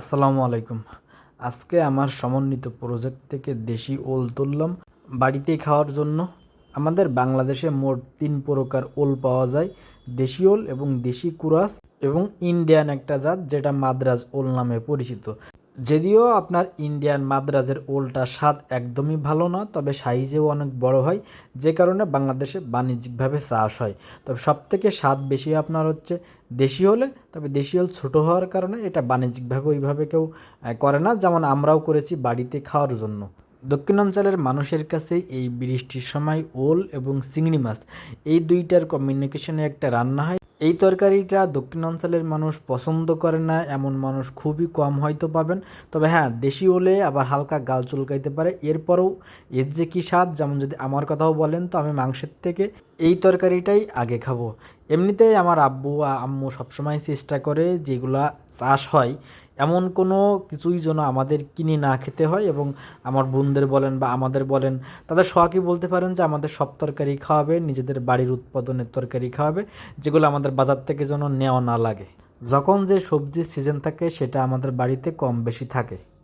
আসসালামু আলাইকুম। আজকে আমার সমন্বিত প্রজেক্ট থেকে দেশি ওল তুললাম। বাড়িতে খাওয়ার জন্য। আমাদের বাংলাদেশে মোট তিন প্রকার ওল পাওয়া যায়। দেশি ওল এবং দেশি কুরাস এবং ইন্ডিয়ান একটা জাত যেটা মাদ্রাজ ওল নামে পরিচিত। যদিও আপনার ইন্ডিয়ান মাদ্রাজের ওলটা স্বাদ একদমই ভালো না, তবে সাইজেও অনেক বড় হয়, যে কারণে বাংলাদেশে বাণিজ্যিকভাবে চাষ হয়। তবে সব থেকে স্বাদ বেশি আপনার হচ্ছে দেশি হলে তবে দেশি হল ছোটো হওয়ার কারণে এটা বাণিজ্যিকভাবে ওইভাবে কেউ করে না, যেমন আমরাও করেছি বাড়িতে খাওয়ার জন্য। দক্ষিণাঞ্চলের মানুষের কাছে এই বৃষ্টির সময় ওল এবং চিংড়ি মাছ, এই দুইটার কমিউনিকেশনে একটা রান্না হয়। এই তরকারিটা দক্ষিণাঞ্চলের মানুষ পছন্দ করে না, এমন মানুষ খুবই কম হয়তো পাবেন। তবে হ্যাঁ দেশি ওলে আবার হালকা গাল চুলকাইতে পারে। এরপরেও এর যে কী স্বাদ, যেমন যদি আমার কথাও বলেন, তো আমি মাংসের থেকে এই তরকারিটাই আগে খাব। এমনিতেই আমার আব্বু আম্মু সবসময় চেষ্টা করে যেগুলা চাষ হয় এমন কোনো কিছুই যেন আমাদের কিনে না খেতে হয় এবং আমার বোনদের বলেন বা আমাদের বলেন, তাদের শখই বলতে পারেন যে আমাদের সব তরকারি খাওয়াবে, নিজেদের বাড়ির উৎপাদনের তরকারি খাওয়াবে, যেগুলো আমাদের বাজার থেকে যেন নেওয়া না লাগে। যখন যে সবজির সিজন থাকে, সেটা আমাদের বাড়িতে কম বেশি থাকে।